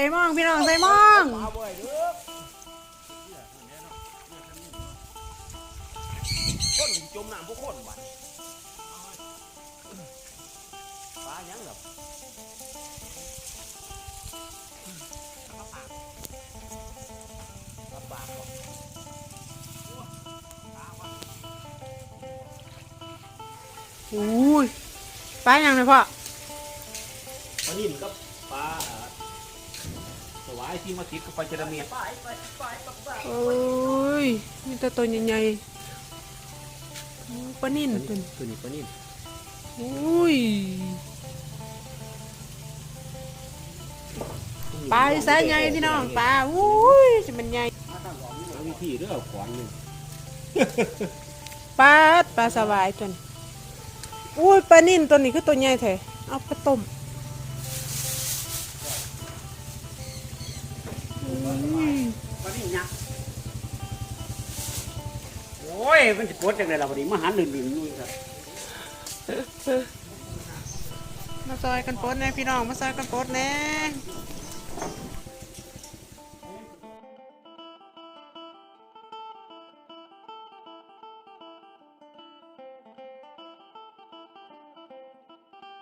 ใส่มองพี่น้องใส่มองคนจมน้ำพวกคนบัดปลายังแบบลำบากก่อนอุ้ยปลายังเลยพ่อปลานิ่มกับปลา อ่าสวายที่มาติดกับปจระเมียโอ้ยมีแต่ตัวใหญ่ๆปลานิ่นตัวนี้ตัวนี้ปลานิ่มอุ้ยปลาสายใหญ่พี่น้องปลาอุ้ยจะมันใหญ่เอาวิธีเด้องขวานหนึงปลาปลาสวายตัวนี้อุ้ยปลานิ่นตัวนี้คือตัวใหญ่แท้เอาไปต้ม อุ้ยปลานิ่มยักโอ้ย มันจะปวดจังเลยล่ะวันนี้มาหันลื่นๆนู่นครับมาซอยกันปดแน่พี่น้องมาซอยกันปดแน่